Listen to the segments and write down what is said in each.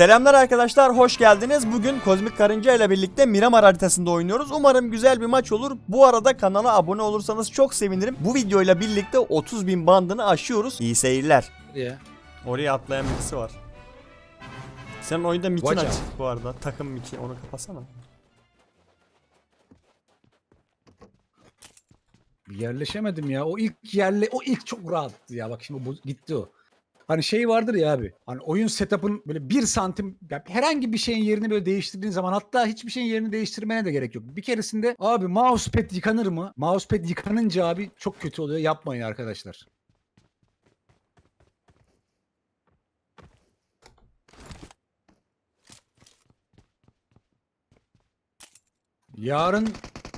Selamlar arkadaşlar, hoş geldiniz. Bugün Kozmik Karınca ile birlikte Miramar haritasında oynuyoruz. Umarım güzel bir maç olur. Bu arada kanala abone olursanız çok sevinirim. Bu videoyla birlikte 30 bin bandını aşıyoruz. İyi seyirler. Ya. Oraya atlayan birisi var. Senin oyunda mikin Watch out. bu arada. Takım miki, onu kapatsana. Yerleşemedim ya. O ilk yerle o ilk çok rahattı ya. Bak şimdi bu gitti o. Hani şey vardır ya abi. Hani oyun setup'ın böyle bir santim ya herhangi bir şeyin yerini böyle değiştirdiğin zaman hatta hiçbir şeyin yerini değiştirmene de gerek yok. Bir keresinde abi mousepad yıkanır mı? Mousepad yıkanınca abi çok kötü oluyor. Yapmayın arkadaşlar. Yarın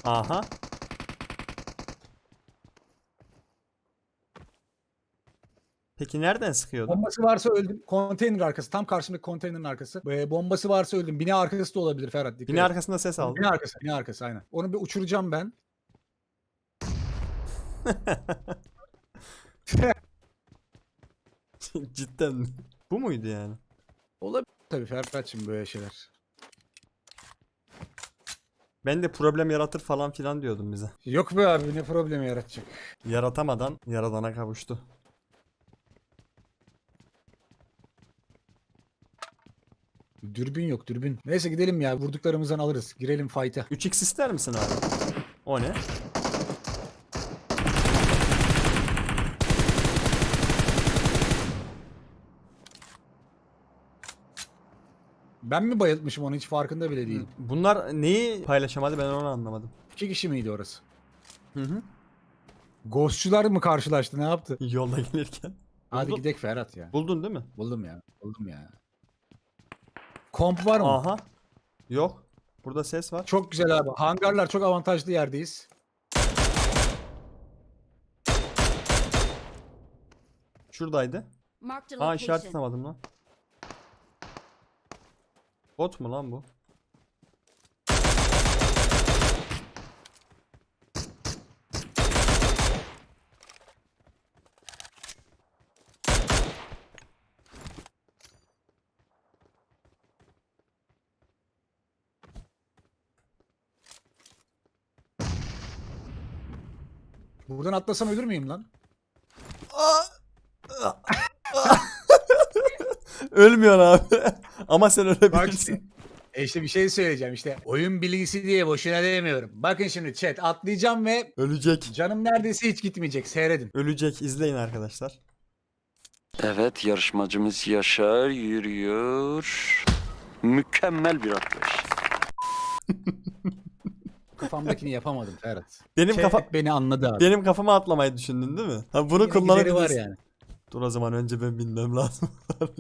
Aha. Peki nereden sıkıyordu? Bombası varsa öldüm. Konteyner arkası. Tam karşımdaki konteynerin arkası. Ee, bombası varsa öldüm. Bina arkası da olabilir Ferhat. Dikkat Bina et. arkasında ses aldım. Bina arkası. Bina arkası aynen. Onu bir uçuracağım ben. Cidden? Bu muydu yani? Olabilir tabii Ferhat'cığım böyle şeyler. Ben de problem yaratır falan filan diyordum bize. Yok be abi ne problemi yaratacak. Yaratamadan yaradana kavuştu. Dürbün yok dürbün. Neyse gidelim ya vurduklarımızdan alırız. Girelim fight'a. 3x ister misin abi? O ne? Ben mi bayıltmışım onu hiç farkında bile değilim. Bunlar neyi paylaşamadı ben onu anlamadım. İki kişi miydi orası? Hı hı. Ghostçular mı karşılaştı ne yaptı? Yolda gelirken. Hadi Buldun- gidek Ferhat ya. Buldun değil mi? Buldum ya. Buldum ya. Komp var mı? Aha. Yok. Burada ses var. Çok güzel abi. Hangarlar çok avantajlı yerdeyiz. Şuradaydı. Marked a Aa işaret location. tutamadım lan. Bot mu lan bu? Buradan atlasam ölür müyüm lan? Ölmüyor abi. Ama sen ölebilirsin. E işte bir şey söyleyeceğim işte. Oyun bilgisi diye boşuna demiyorum. Bakın şimdi chat atlayacağım ve Ölecek. canım neredeyse hiç gitmeyecek. Seyredin. Ölecek. İzleyin arkadaşlar. Evet yarışmacımız Yaşar yürüyor. Mükemmel bir atlayış. Kafamdakini yapamadım Ferhat. Benim Chat kafa beni anladı abi. benim kafama atlamayı düşündün değil mi? Ha bunu kullanabilirsin. var yani. Dur o zaman önce ben binmem lazım.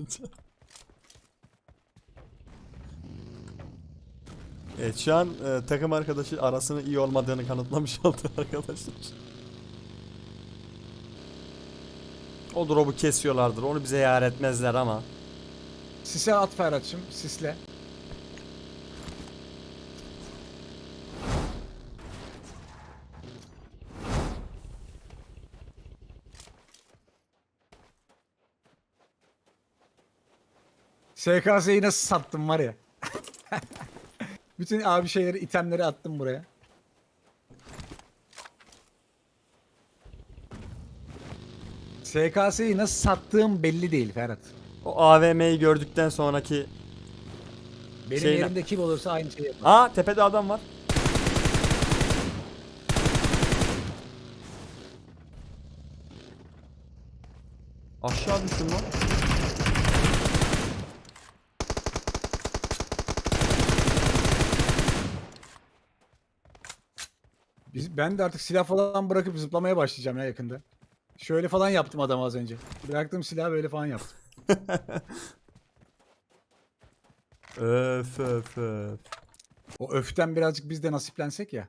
evet şu an e, takım arkadaşı arasının iyi olmadığını kanıtlamış oldu arkadaşlar. O drop'u kesiyorlardır. Onu bize yar etmezler ama. Sise at Ferhat'cığım. Sisle. SKS'yi nasıl sattım var ya. Bütün abi şeyleri, itemleri attım buraya. SKS'yi nasıl sattığım belli değil Ferhat. O AVM'yi gördükten sonraki... Benim Şeyle- yerimde kim olursa aynı şeyi yapar. Aa tepede adam var. Aşağı düştüm lan. Biz, ben de artık silah falan bırakıp zıplamaya başlayacağım ya yakında. Şöyle falan yaptım adam az önce. Bıraktığım silahı böyle falan yaptım. Öf öf öf. O öften birazcık biz de nasiplensek ya.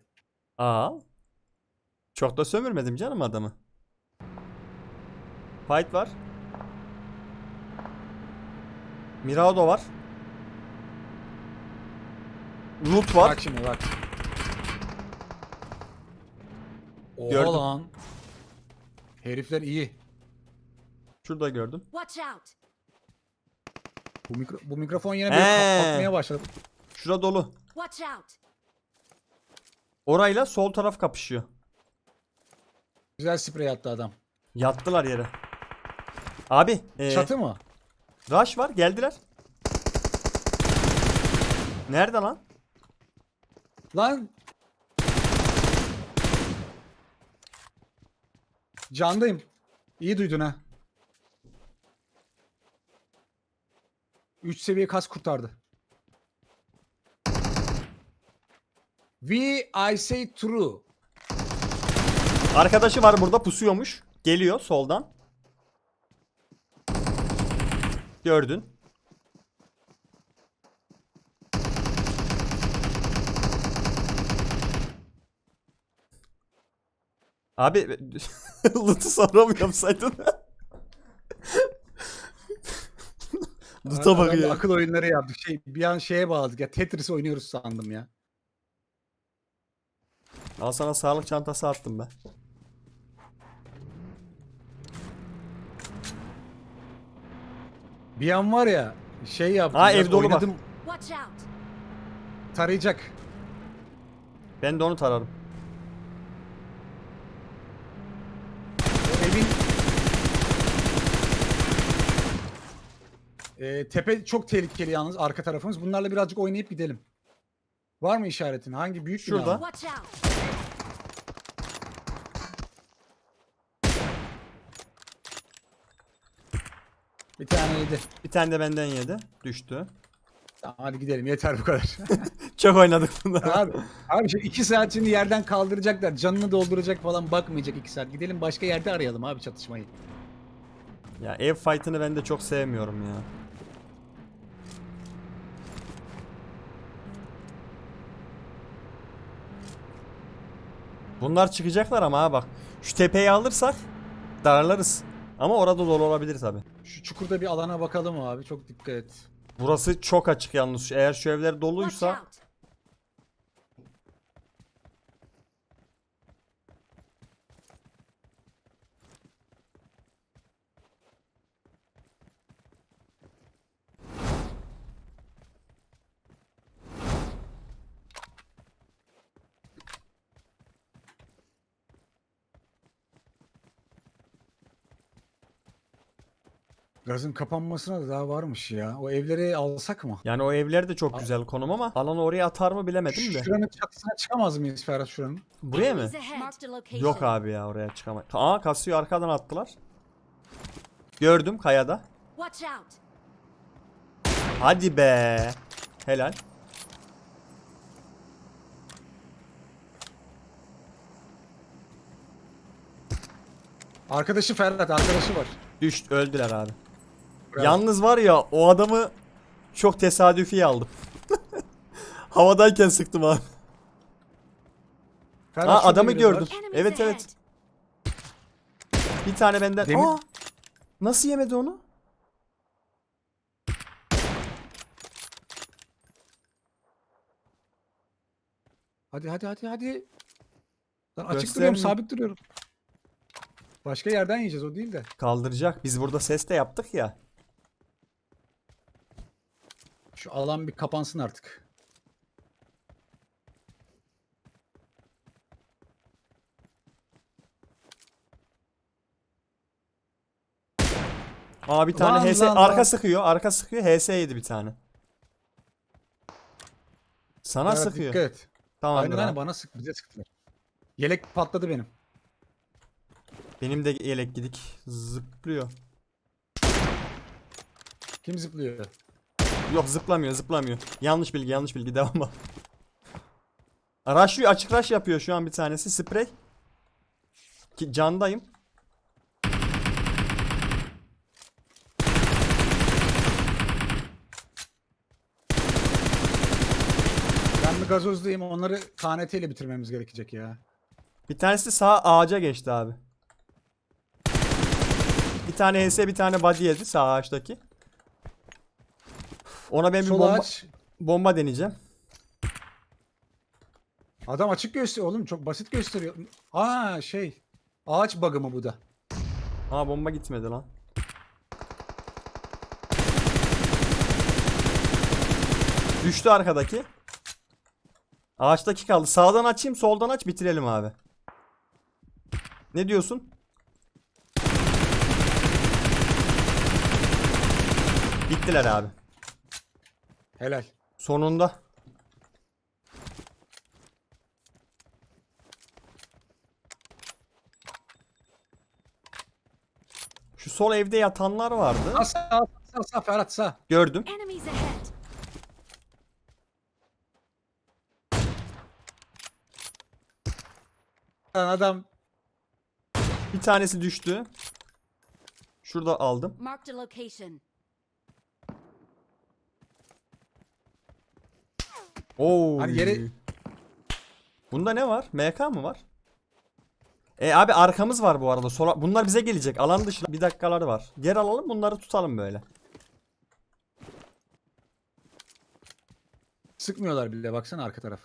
Aa. Çok da sömürmedim canım adamı. Fight var. Mirado var. Loot var. Bak şimdi bak. Oha Gördüm. lan. Herifler iyi. Şurada gördüm. Watch out! Bu, mikro, bu mikrofon yine bir He. kalkmaya başladı. Şura dolu. Watch out! Orayla sol taraf kapışıyor. Güzel sprey attı adam. Yattılar yere. Abi. ee, Çatı mı? Rush var geldiler. Nerede lan? Lan. Candayım. İyi duydun ha. 3 seviye kas kurtardı. We I say true. Arkadaşı var burada pusuyormuş. Geliyor soldan. Gördün. Abi loot'u sonra mı yapsaydın? Loot'a bak ya. Akıl oyunları yaptık. Şey, bir an şeye bağladık ya. Tetris oynuyoruz sandım ya. Al sana sağlık çantası attım ben. Bir an var ya şey yaptım. Ha, biraz ev dolu bak. oynadım, Watch out! Tarayacak. Ben de onu tararım. O evin Ee, tepe çok tehlikeli yalnız arka tarafımız. Bunlarla birazcık oynayıp gidelim. Var mı işaretin? Hangi büyük bina Şurada. mı? Watch out! Bir tane yedi. Bir tane de benden yedi. Düştü. Tamam hadi gidelim yeter bu kadar. Çok oynadık bunları. abi, abi şimdi iki saat şimdi yerden kaldıracaklar. Canını dolduracak falan bakmayacak iki saat. Gidelim başka yerde arayalım abi çatışmayı. Ya ev fight'ını ben de çok sevmiyorum ya. Bunlar çıkacaklar ama ha bak. Şu tepeyi alırsak darlarız. Ama orada dolu olabilir tabi. Şu çukurda bir alana bakalım abi. Çok dikkat et. Burası çok açık yalnız. Eğer şu evler Watch doluysa Gazın kapanmasına da daha varmış ya. O evleri alsak mı? yani o evler de çok güzel konum ama alanı oraya atar mı bilemedim de. Şuranın çatısına çıkamaz mıyız Ferhat şuranın? Buraya mı? Enemies ahead. Marked a location. Yok abi ya oraya çıkamay. Aa kasıyor arkadan attılar. Gördüm kayada. Watch out! Hadi be. Helal. Arkadaşı Ferhat arkadaşı var. Düştü öldüler abi. Bravo. Yalnız var ya o adamı çok tesadüfi aldım. Havadayken sıktım abi. Ferhat Aa, adamı gördüm. var. Evet, evet. Bir tane benden. Demin- Aa! Nasıl yemedi onu? Hadi hadi hadi hadi. Lan açık duruyorum sabit duruyorum. Başka yerden yiyeceğiz o değil de. Kaldıracak. Biz burada ses de yaptık ya. Şu alan bir kapansın artık. Aa bir tane Lan, HS lan, arka lan. sıkıyor. Arka sıkıyor. HS yedi bir tane. Sana Ferhat, sıkıyor. Dikkat et. Tamamdır Aynen aynen bana sık bize sıktılar. Yelek patladı benim. Benim de yelek gidik. Zıplıyor. Kim zıplıyor? Yok zıplamıyor zıplamıyor. Yanlış bilgi yanlış bilgi devam bak. Raşlıyor açık raş yapıyor şu an bir tanesi sprey. Ki candayım. Ben bir gazozdayım onları KNT ile bitirmemiz gerekecek ya. Bir tanesi sağ ağaca geçti abi. Bir tane HS bir tane body yedi sağ ağaçtaki. Ona ben bir Sol bomba, bomba deneyeceğim. Adam açık gösteriyor oğlum çok basit gösteriyor. Aa şey. Ağaç bug'ı mı bu da? Ha bomba gitmedi lan. Düştü arkadaki. Ağaçtaki kaldı. Sağdan açayım, soldan aç, bitirelim abi. Ne diyorsun? Bittiler abi. Helal. Sonunda. Şu sol evde yatanlar vardı. Sağ sağ sağ sağ Ferhat sağ. Gördüm. Enemies ahead. Lan Adam Bir tanesi düştü. Şurada aldım. Marked a location. Oo. Hani yere- Bunda ne var? MK mı var? E abi arkamız var bu arada. Sola... Bunlar bize gelecek. Alan dışında bir dakikaları var. Yer alalım bunları tutalım böyle. sıkmıyorlar bile baksana arka taraf.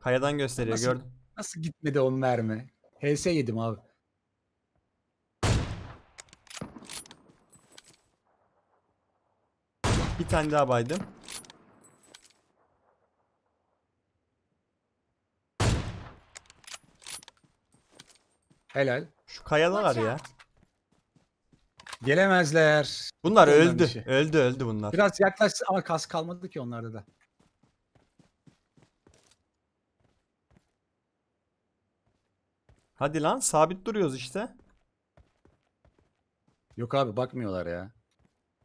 Kayadan gösteriyor Nasıl? gördüm. Nasıl gitmedi o mermi? HS yedim abi. Bir tane daha baydım. Helal. Şu kayadalar Watch ya. Gelemezler. Bunlar Onların öldü. işi. Öldü öldü bunlar. Biraz yaklaştı ama kas kalmadı ki onlarda da. Hadi lan sabit duruyoruz işte. Yok abi bakmıyorlar ya.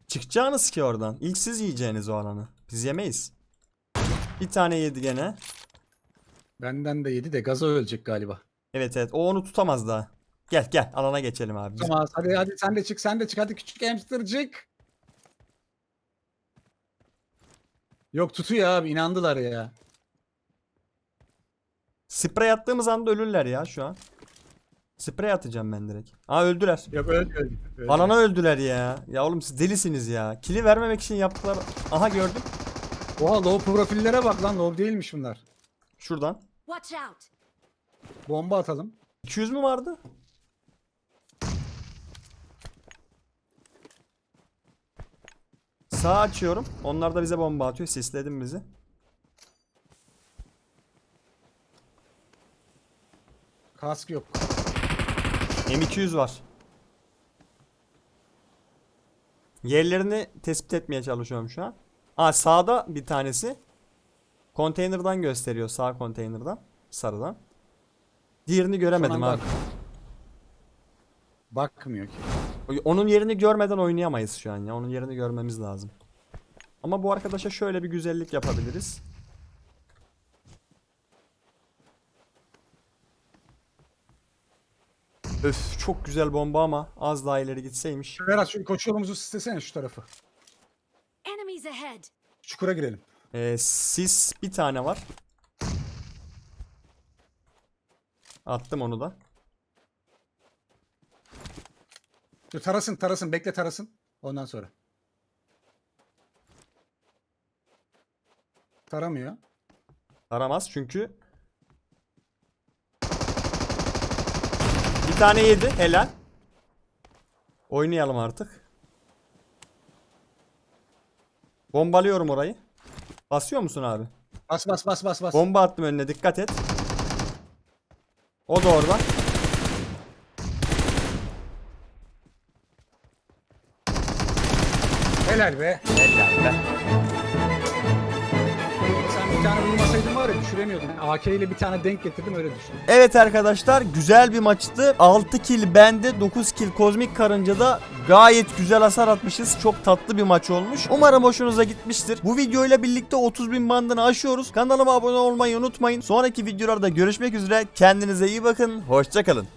Çıkacağınız ki oradan. İlk siz yiyeceğiniz o alanı. Biz yemeyiz. Bir tane yedi gene. Benden de yedi de gaza ölecek galiba. Evet evet o onu tutamaz daha. Gel gel alana geçelim abi. Tamam hadi hadi sen de çık sen de çık hadi küçük hamstercık. Yok tutuyor abi inandılar ya. Sprey attığımız anda ölürler ya şu an. Sprey atacağım ben direkt. Aa öldüler. Yok öldü öldü. öldü. Alana öldüler ya. Ya oğlum siz delisiniz ya. Kili vermemek için yaptılar. Aha gördüm. Oha low profillere bak lan low değilmiş bunlar. Şuradan. Watch out. Bomba atalım. 200 mü vardı? Sağ açıyorum. Onlar da bize bomba atıyor. Sisledim bizi. Kask yok. M200 var. Yerlerini tespit etmeye çalışıyorum şu an. Aa sağda bir tanesi. Konteynerdan gösteriyor. Sağ konteynerdan. Sarıdan. Diğerini göremedim Son abi. Bakmıyor ki. Onun yerini görmeden oynayamayız şu an ya. Onun yerini görmemiz lazım. Ama bu arkadaşa şöyle bir güzellik yapabiliriz. Öf çok güzel bomba ama az daha ileri gitseymiş. Berat şu koşu yolumuzu istesene şu tarafı. Enemies ahead. Çukura girelim. Ee, sis bir tane var. Attım onu da. Dur, tarasın tarasın bekle tarasın. Ondan sonra. Taramıyor. Aramaz çünkü. Bir tane yedi. Helal. Oynayalım artık. Bombalıyorum orayı. Basıyor musun abi? Bas bas bas bas bas. Bomba attım önüne dikkat et. O da orada. Helal be. Helal be. Sen bir tane vurmasaydın düşüremiyordun. AK ile bir tane denk getirdim öyle düştüm. Evet arkadaşlar güzel bir maçtı. 6 kill bende 9 kill kozmik karıncada gayet güzel hasar atmışız. Çok tatlı bir maç olmuş. Umarım hoşunuza gitmiştir. Bu videoyla birlikte 30 bin bandını aşıyoruz. Kanalıma abone olmayı unutmayın. Sonraki videolarda görüşmek üzere. Kendinize iyi bakın. Hoşçakalın.